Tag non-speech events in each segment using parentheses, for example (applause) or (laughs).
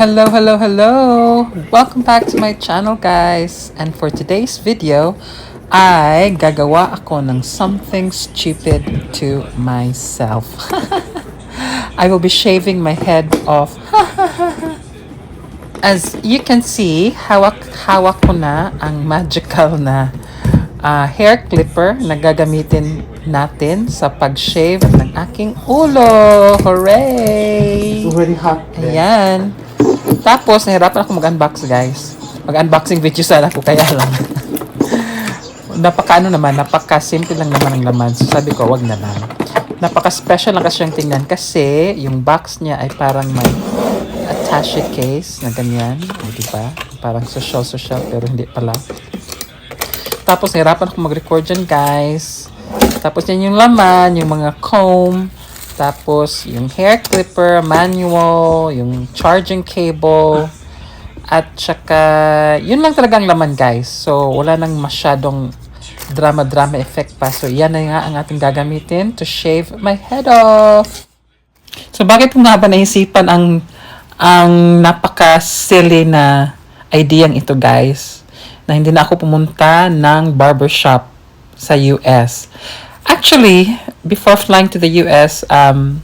Hello, hello, hello! Welcome back to my channel guys! And for today's video, ay gagawa ako ng something stupid to myself. (laughs) I will be shaving my head off. (laughs) As you can see, hawak-hawak ko na ang magical na ah, hair clipper na gagamitin natin sa pag-shave ng aking ulo. Hooray! Already hot. Ayan. Tapos, nahirapan ako mag-unbox, guys. Mag-unboxing video sana ako, kaya lang. (laughs) napaka ano naman, napaka-simple lang naman ang laman. So, sabi ko, wag na lang. Napaka-special lang kasi yung tingnan kasi yung box niya ay parang may attache case na ganyan. O, di ba? Parang social-social pero hindi pala. Tapos, nahirapan ako mag-record dyan, guys. Tapos, yan yung laman, yung mga comb. Tapos, yung hair clipper, manual, yung charging cable. At saka, yun lang talagang laman, guys. So, wala nang masyadong drama-drama effect pa. So, yan na nga ang ating gagamitin to shave my head off. So, bakit ko nga ba naisipan ang ang napaka-silly na idea ito, guys? Na hindi na ako pumunta ng barbershop sa US. Actually, before flying to the US, um,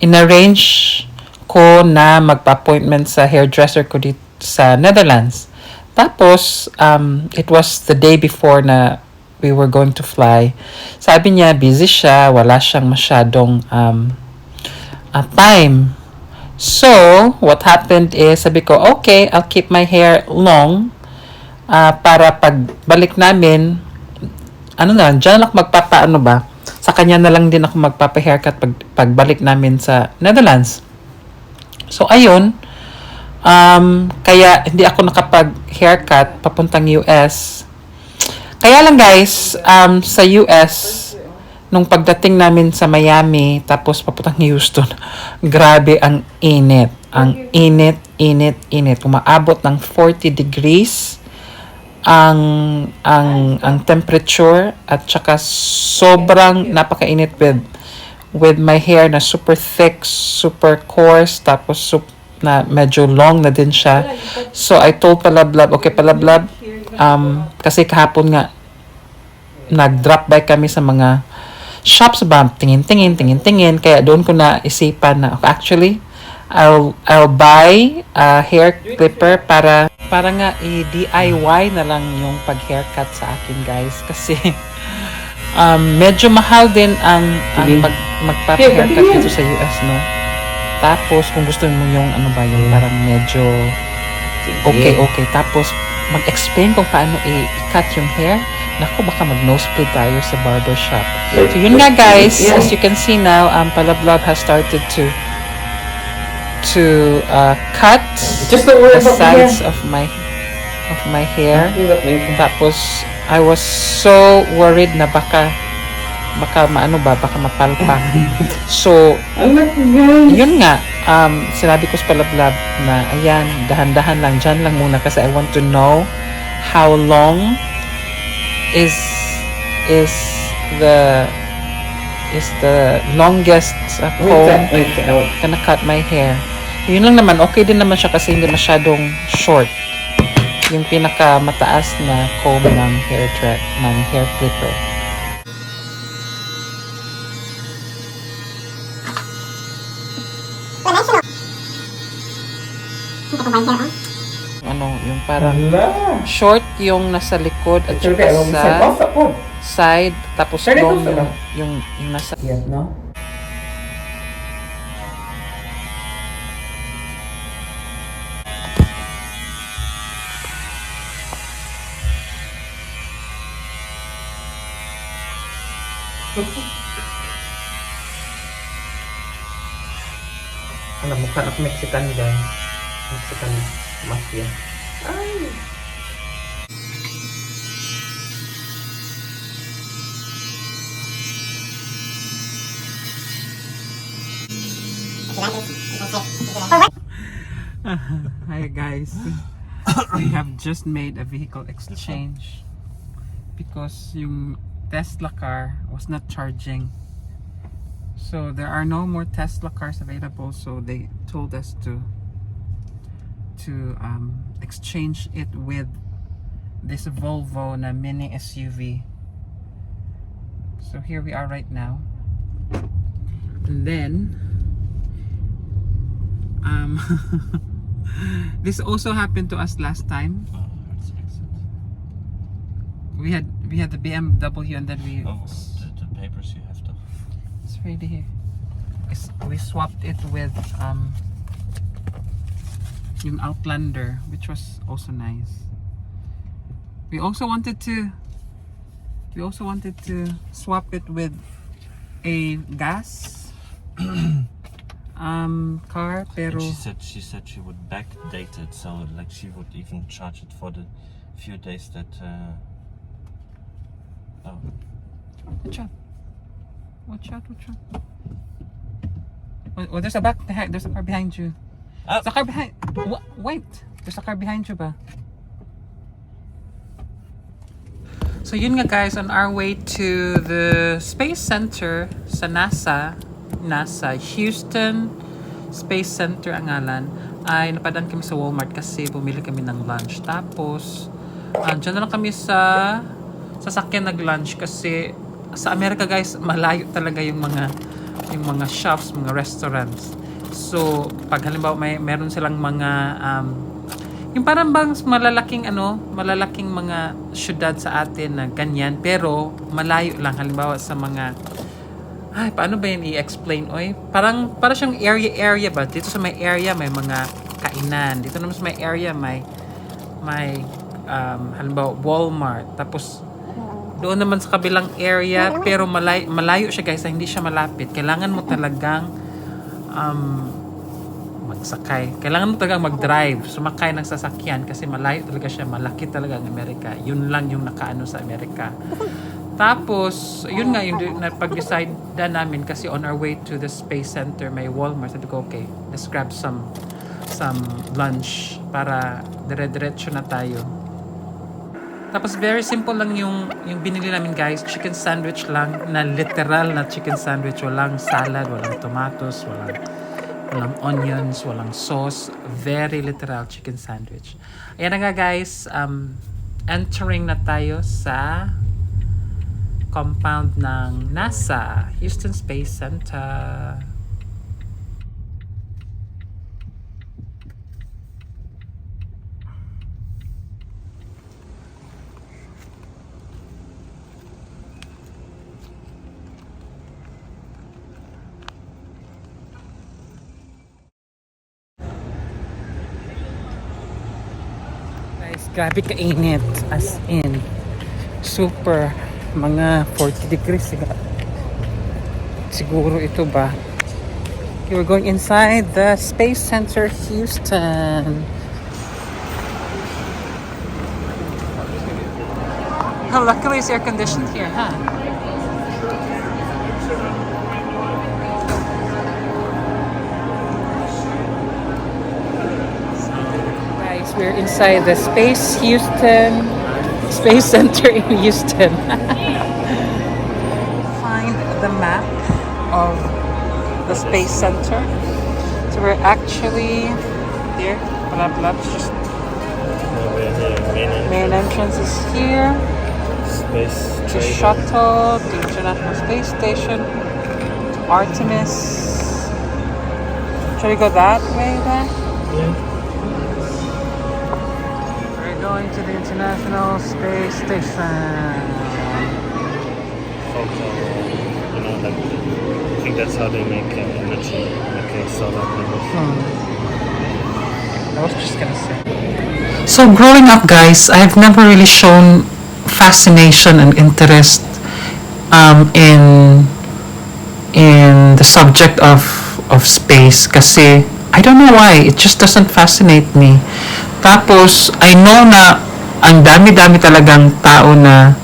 in-arrange ko na magpa-appointment sa hairdresser ko dito sa Netherlands. Tapos, um, it was the day before na we were going to fly. Sabi niya, busy siya, wala siyang masyadong um, uh, time. So, what happened is, sabi ko, okay, I'll keep my hair long uh, para pagbalik namin, ano na, dyan lang magpapaano ba? Sa kanya na lang din ako magpapa-haircut pag, pagbalik namin sa Netherlands. So, ayun. Um, kaya hindi ako nakapag-haircut papuntang US. Kaya lang guys, um, sa US, nung pagdating namin sa Miami, tapos papuntang Houston, (laughs) grabe ang init. Ang init, init, init. Umaabot ng 40 degrees ang ang ang temperature at saka sobrang napakainit with with my hair na super thick, super coarse, tapos sup, na medyo long na din siya. So, I told Palablab, okay Palablab, um, kasi kahapon nga, nag-drop by kami sa mga shops ba, tingin-tingin, tingin-tingin, kaya doon ko na isipan na, actually, I'll, I'll buy a hair clipper para, para nga i-DIY na lang yung pag-haircut sa akin, guys. Kasi, (laughs) um, medyo mahal din ang, ang mag, magpapa-haircut dito sa US, no? Tapos, kung gusto mo yung ano ba, yung parang medyo okay, okay. Tapos, mag-explain kung paano i-cut yung hair. Naku, baka mag-nosebleed tayo sa barbershop. So, yun nga guys, as you can see now, um, Palablab has started to to uh, cut Just the the sides of my of my hair. Tapos, I was so worried na baka baka maano ba, baka mapalpak. (laughs) So, yun nga, um, sinabi ko sa Palablab na, ayan, dahan-dahan lang, dyan lang muna kasi I want to know how long is is the is the longest uh, comb wait. gonna cut my hair. Yun lang naman, okay din naman siya kasi hindi masyadong short. Yung pinaka mataas na comb ng hair tra- ng hair clipper. Ano, yung parang Hala. short yung nasa likod at saka sa off ako. side tapos long yung, yung, yung nasa Yeah, no? Alam mo, kanak Mexican guy. Mexican mafia. Ay! Hi guys. we have just made a vehicle exchange because yung Tesla car was not charging. So there are no more Tesla cars available so they told us to to um, exchange it with this Volvo na mini SUV. So here we are right now. And then um (laughs) this also happened to us last time. We had we had the BMW and then we Oh, the, the papers you have to. it's right here. We We swapped it with um yung Outlander which was also nice. We also wanted to we also wanted to swap it with a gas (coughs) um car pero And she said she said she would backdate it, so like she would even charge it for the few days that. Uh, oh, Watch out. Watch out, watch out. Oh, oh, there's a back behind. There's a car behind you. Ah. There's a car behind. Wa- wait. There's a car behind you ba? So yun nga guys, on our way to the Space Center sa NASA, NASA Houston Space Center ang ngalan, ay napadaan kami sa Walmart kasi bumili kami ng lunch. Tapos, uh, dyan na lang kami sa sasakyan nag-lunch kasi sa Amerika guys, malayo talaga yung mga yung mga shops, mga restaurants. So, pag halimbawa may meron silang mga um, yung parang bang malalaking ano, malalaking mga syudad sa atin na ganyan, pero malayo lang halimbawa sa mga ay, paano ba yun i-explain? Oy, parang, parang siyang area-area ba? Dito sa may area, may mga kainan. Dito naman sa may area, may, may, um, halimbawa, Walmart. Tapos, doon naman sa kabilang area, pero malay, malayo siya guys, hindi siya malapit. Kailangan mo talagang, um, magsakay. Kailangan mo talagang mag-drive, sumakay ng sasakyan kasi malayo talaga siya, malaki talaga ang Amerika. Yun lang yung nakaano sa Amerika. Tapos, yun nga yung na pag-decide na namin kasi on our way to the Space Center may Walmart. Sabi ko, okay, let's grab some some lunch para dire-diretso na tayo. Tapos very simple lang yung yung binili namin guys, chicken sandwich lang na literal na chicken sandwich, walang salad, walang tomatoes, walang walang onions, walang sauce, very literal chicken sandwich. Ayan na nga guys, um, entering na tayo sa compound ng NASA, Houston Space Center. Guys, grabe kainit. As in, super mga 40 degrees siguro. Siguro ito ba? Okay, we're going inside the Space Center Houston. Oh, luckily it's air conditioned here, huh? Guys, we're inside the Space Houston Space Center in Houston. (laughs) Find the map of the Space Center. So we're actually there. Blah blah. Just main main entrance is here. space The shuttle, the International Space Station, Artemis. Should we go that way then? Yeah. We're going to the International Space Station. Photo, you know, like I think that's how they make uh, energy, like uh, solar panels. I was just gonna say. So growing up, guys, I've never really shown fascination and interest um, in in the subject of of space kasi I don't know why it just doesn't fascinate me. Tapos I know na ang dami-dami talagang tao na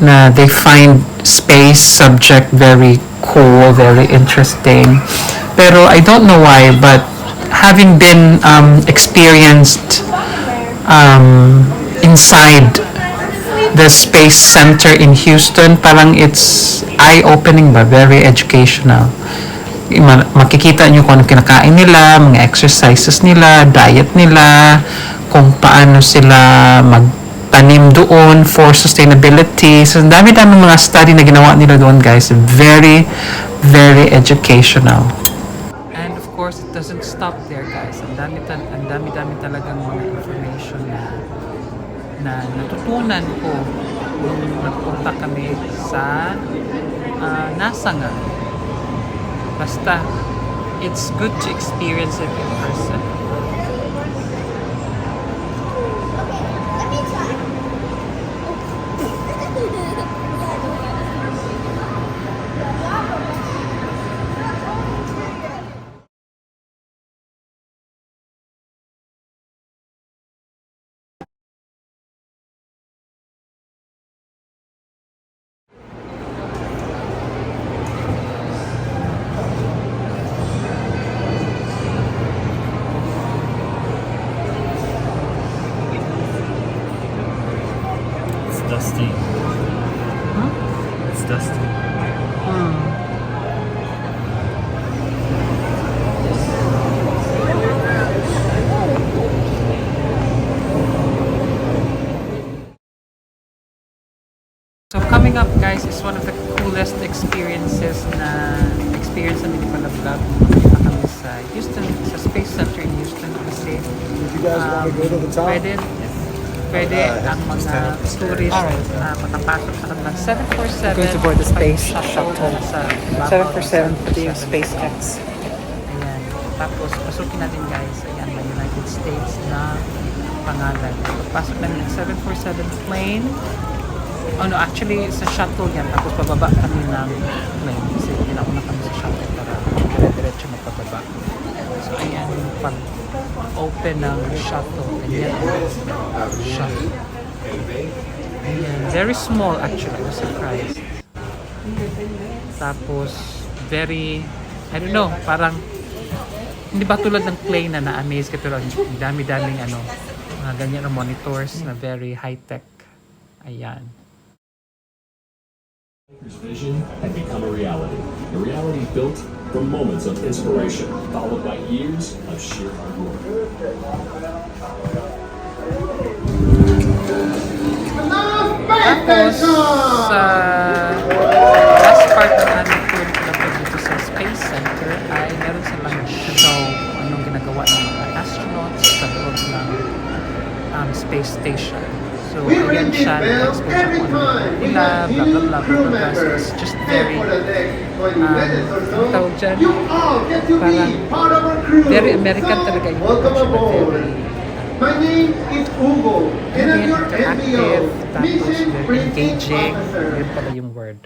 na they find space subject very cool, very interesting. Pero I don't know why, but having been um, experienced um, inside the Space Center in Houston, parang it's eye-opening ba, very educational. Ma- makikita nyo kung ano kinakain nila, mga exercises nila, diet nila, kung paano sila magtanim doon for sustainability. So, dami-dami mga study na ginawa nila doon, guys. Very, very educational. And of course, it doesn't stop there, guys. Ang dami, tal- ang dami-dami talagang mga information na na natutunan ko nung nagpunta kami sa ah, NASA nga. Basta, it's good to experience it in person. It's dusty. It's dusty. So coming up guys is one of the coolest experiences na experience na ni Palablab. Pumunta kami sa Houston, sa Space Center in Houston kasi You guys want to um, go to the top? pwede, pwede ang mga tourist na makapasok sa kanilang 747 Going to board the space shuttle sa 747 pati yung SpaceX. Ayan. Tapos, pasukin natin guys. Ayan, may United States na pangalan. Pagpasok namin ng 747 plane. Oh no, actually, sa shuttle yan. Tapos, pababa kami ng plane. Kasi pinauna kami sa shuttle para dire-diretso magpababa. So, ayan yung pag-open ng shuttle. Ayan. Shuttle. Ayan. Very small actually. I was surprised. Tapos, very, I don't know, parang, hindi ba tulad ng plane na na-amaze ka pero dami-daming ano, mga ganyan na monitors na very high-tech. Ayan. His vision had become a reality. A reality built from moments of inspiration, followed by years of sheer hard work. Tapos, sa last part ng aming tour na dito sa Space Center ay meron silang show anong ginagawa ng mga astronauts sa loob ng um, space station. So, ayan siya, nag-explain siya kung ano nila, blah, blah, blah, blah, blah. So, it's just very, um, tawag dyan, parang very American talaga yung approach na very, My name is Hugo, and I'm your NBO, Mission Briefing engaging, Officer. yun pala yung word.